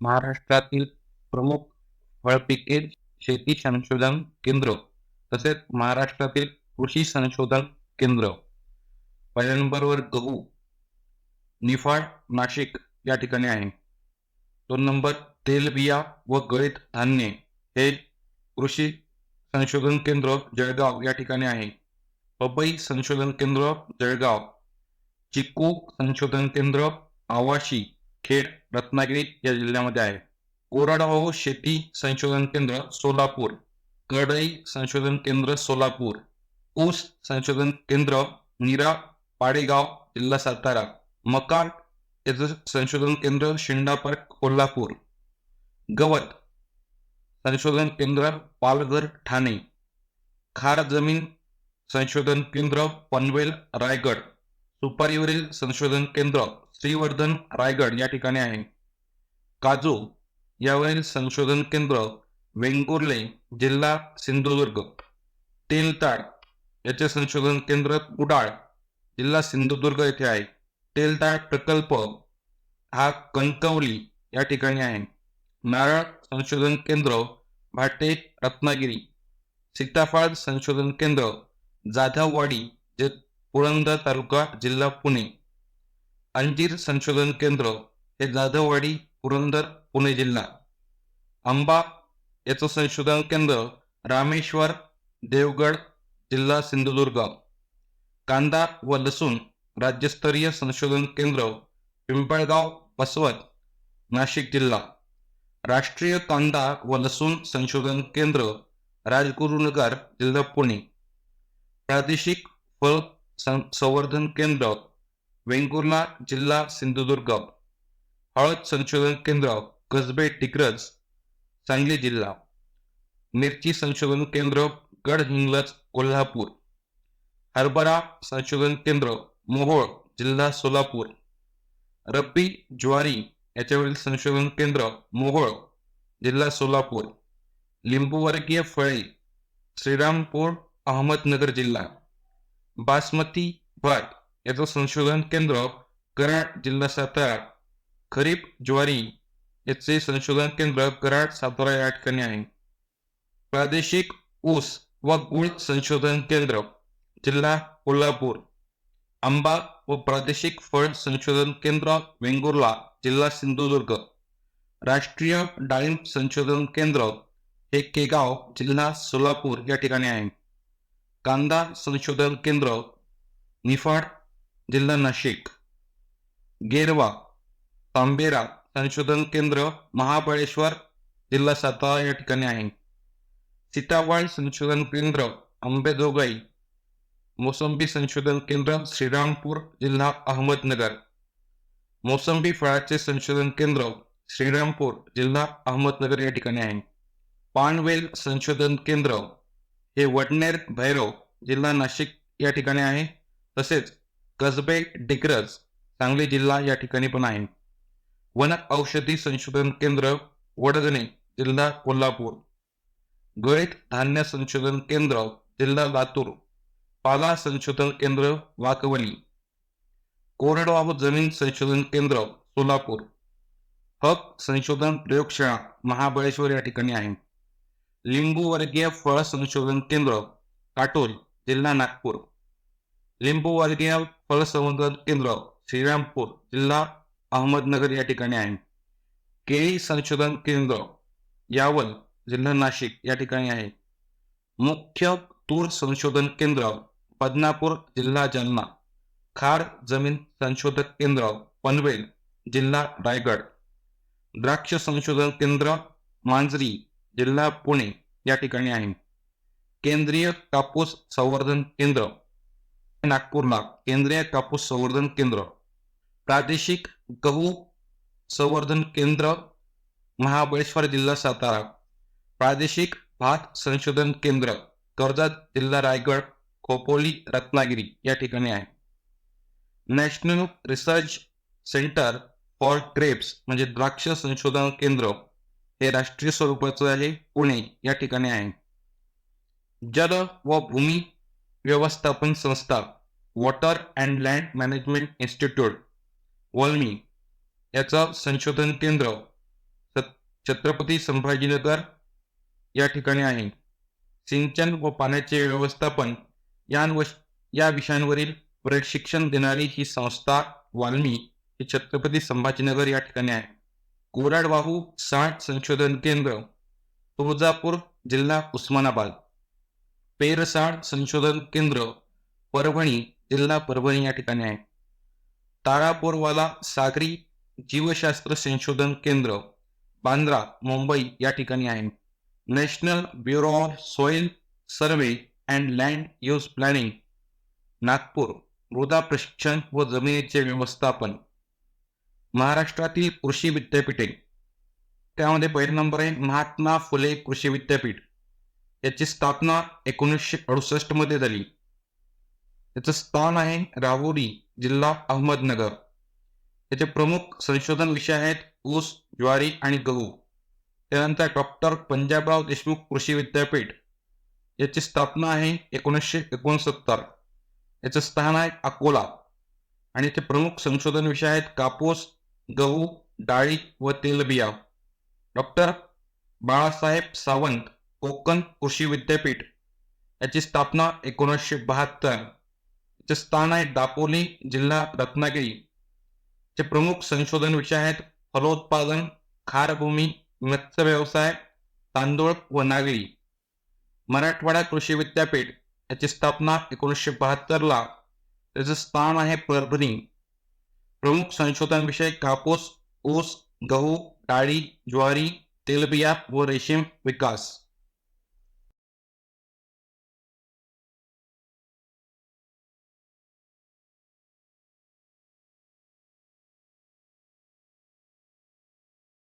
महाराष्ट्रातील प्रमुख फळपिके शेती संशोधन केंद्र तसेच महाराष्ट्रातील कृषी संशोधन केंद्र. पहिल्या नंबरवर गहू निफाड नाशिक या ठिकाणी आहे. दोन नंबर तेलबिया व गळीत धान्य हे कृषी संशोधन केंद्र जळगाव या ठिकाणी आहे. पपई संशोधन केंद्र जळगाव चिकू संशोधन केंद्र आवाशी खेड रत्नागिरी या जिल्ह्यामध्ये आहे. कोरडवाहू शेती संशोधन केंद्र सोलापूर कडई संशोधन केंद्र सोलापूर ऊस संशोधन केंद्र नीरा पाडेगाव जिल्हा सातारा मका याचं संशोधन केंद्र शिंडापर कोल्हापूर. गवत संशोधन केंद्र पालघर ठाणे. खार जमीन संशोधन केंद्र पनवेल रायगड. सुपारीवरील संशोधन केंद्र श्रीवर्धन रायगड या ठिकाणी आहे. काजू यावरील संशोधन केंद्र वेंगुर्ले जिल्हा सिंधुदुर्ग. तेलताड याचे संशोधन केंद्र कुडाळ जिल्हा सिंधुदुर्ग येथे आहे. तेलताड प्रकल्प हा कणकवली या ठिकाणी आहे. नारळ संशोधन केंद्र भाटे रत्नागिरी. सीताफळ संशोधन केंद्र जाधववाडी जे पुरंदर तालुका जिल्हा पुणे. अंजीर संशोधन केंद्र हे जाधववाडी पुरंदर पुणे जिल्हा. आंबा याचं संशोधन केंद्र रामेश्वर देवगड जिल्हा सिंधुदुर्ग. कांदा व लसूण राज्यस्तरीय संशोधन केंद्र पिंपळगाव बसवत नाशिक जिल्हा. राष्ट्रीय कांदा व लसूण संशोधन केंद्र राजगुरुनगर जिल्हा पुणे. प्रादेशिक फळ सं- संवर्धन केंद्र वेंगुर्ला जिल्हा सिंधुदुर्ग. हळद संशोधन केंद्र कसबे टिकरज सांगली जिल्हा. मिरची संशोधन केंद्र गडहिंग्लज कोल्हापूर. हरभरा संशोधन केंद्र मोहोळ जिल्हा सोलापूर. रब्बी ज्वारी याच्यावरील संशोधन केंद्र मोहोळ जिल्हा सोलापूर. लिंबूवर्गीय फळे श्रीरामपूर अहमदनगर जिल्हा. बासमती भात याचं संशोधन केंद्र कराड जिल्हा सातारा खरीप ज्वारी याचे संशोधन केंद्र कराड सातारा या ठिकाणी आहे. प्रादेशिक ऊस व गुळ संशोधन केंद्र जिल्हा कोल्हापूर आंबा व प्रादेशिक फळ संशोधन केंद्र वेंगुर्ला जिल्हा सिंधुदुर्ग राष्ट्रीय डाळिंब संशोधन केंद्र हे केगाव जिल्हा सोलापूर या ठिकाणी आहे. कांदा संशोधन केंद्र निफाड जिल्हा नाशिक. गेरवा तांबेरा संशोधन केंद्र महाबळेश्वर जिल्हा सातारा या ठिकाणी आहे. सीतावाळ संशोधन केंद्र अंबेजोगाई मोसंबी संशोधन केंद्र श्रीरामपूर जिल्हा अहमदनगर. मोसंबी फळाचे संशोधन केंद्र श्रीरामपूर जिल्हा अहमदनगर या ठिकाणी आहे. पानवेल संशोधन केंद्र हे वडनेर भैरव जिल्हा नाशिक या ठिकाणी आहे. तसेच कसबे डिग्रज सांगली जिल्हा या ठिकाणी पण आहे. वन औषधी संशोधन केंद्र वडगणे जिल्हा कोल्हापूर. गळीत धान्य संशोधन केंद्र जिल्हा लातूर. पाला संशोधन केंद्र वाकवली कोरडवाहू जमीन संशोधन केंद्र सोलापूर. हक संशोधन प्रयोगशाळा महाबळेश्वर या ठिकाणी आहे. लिंबू वर्गीय फळ संशोधन केंद्र काटोल जिल्हा नागपूर. लिंबू वर्गीय फळ संवर्धन केंद्र श्रीरामपूर जिल्हा अहमदनगर या ठिकाणी आहे. केळी संशोधन केंद्र यावल जिल्हा नाशिक या ठिकाणी आहे. मुख्य तूर संशोधन केंद्र बदनापूर जिल्हा जालना. खार जमीन संशोधक केंद्र पनवेल जिल्हा रायगड. द्राक्ष संशोधन केंद्र मांजरी जिल्हा पुणे या ठिकाणी आहे. केंद्रीय कापूस संवर्धन केंद्र नागपूरला केंद्रीय कापूस संवर्धन केंद्र प्रादेशिक गहू संवर्धन केंद्र महाबळेश्वर जिल्हा सातारा प्रादेशिक भात संशोधन केंद्र कर्जत जिल्हा रायगड खोपोली रत्नागिरी या ठिकाणी आहे. National research centre for grapes म्हणजे द्राक्ष संशोधन केंद्र हे राष्ट्रीय स्वरूपाचं आहे पुणे या ठिकाणी आहे. जल व भूमी व्यवस्थापन संस्था water and land management institute WALMI. याचं संशोधन केंद्र छत्रपती संभाजीनगर या ठिकाणी आहे. सिंचन व पाण्याचे व्यवस्थापन या या विषयांवरील प्रशिक्षण देणारी ही संस्था वाल्मी ही छत्रपती संभाजीनगर या ठिकाणी आहे. कोरडवाहू साठ संशोधन केंद्र तुळजापूर जिल्हा उस्मानाबाद. पेरसाड संशोधन केंद्र परभणी जिल्हा परभणी या ठिकाणी आहे. तारापूरवाला सागरी जीवशास्त्र संशोधन केंद्र बांद्रा मुंबई या ठिकाणी आहे. National bureau of soil survey and land use planning Nagpur मृदा प्रशिक्षण व जमिनीचे व्यवस्थापन. महाराष्ट्रातील कृषी विद्यापीठे. त्यामध्ये पहिला नंबर आहे महात्मा फुले कृषी विद्यापीठ. याची स्थापना एकोणीसशे अडुसष्टमध्ये झाली. याचं स्थान आहे राहुरी जिल्हा अहमदनगर. याचे प्रमुख संशोधन विषय आहेत ऊस ज्वारी आणि गहू. त्यानंतर डॉक्टर पंजाबराव देशमुख कृषी विद्यापीठ. याची स्थापना आहे एकोणीसशे एकोणसत्तर. याचं स्थान आहे अकोला. आणि याचे प्रमुख संशोधन विषय आहेत कापूस गहू डाळी व तेलबिया. डॉक्टर बाळासाहेब सावंत कोकण कृषी विद्यापीठ याची स्थापना एकोणीसशे बहात्तर. याचे स्थान आहे दापोली जिल्हा रत्नागिरी. चे प्रमुख संशोधन विषय आहेत फलोत्पादन खारभूमी मत्स्य व्यवसाय तांदूळ व नागरी. मराठवाडा कृषी विद्यापीठ याची स्थापना एकोणीसशे बहात्तरला. त्याचं स्थान आहे परभणी. प्रमुख संशोधन विषय कापूस ऊस गहू डाळी ज्वारी तेलबिया व रेशीम विकास.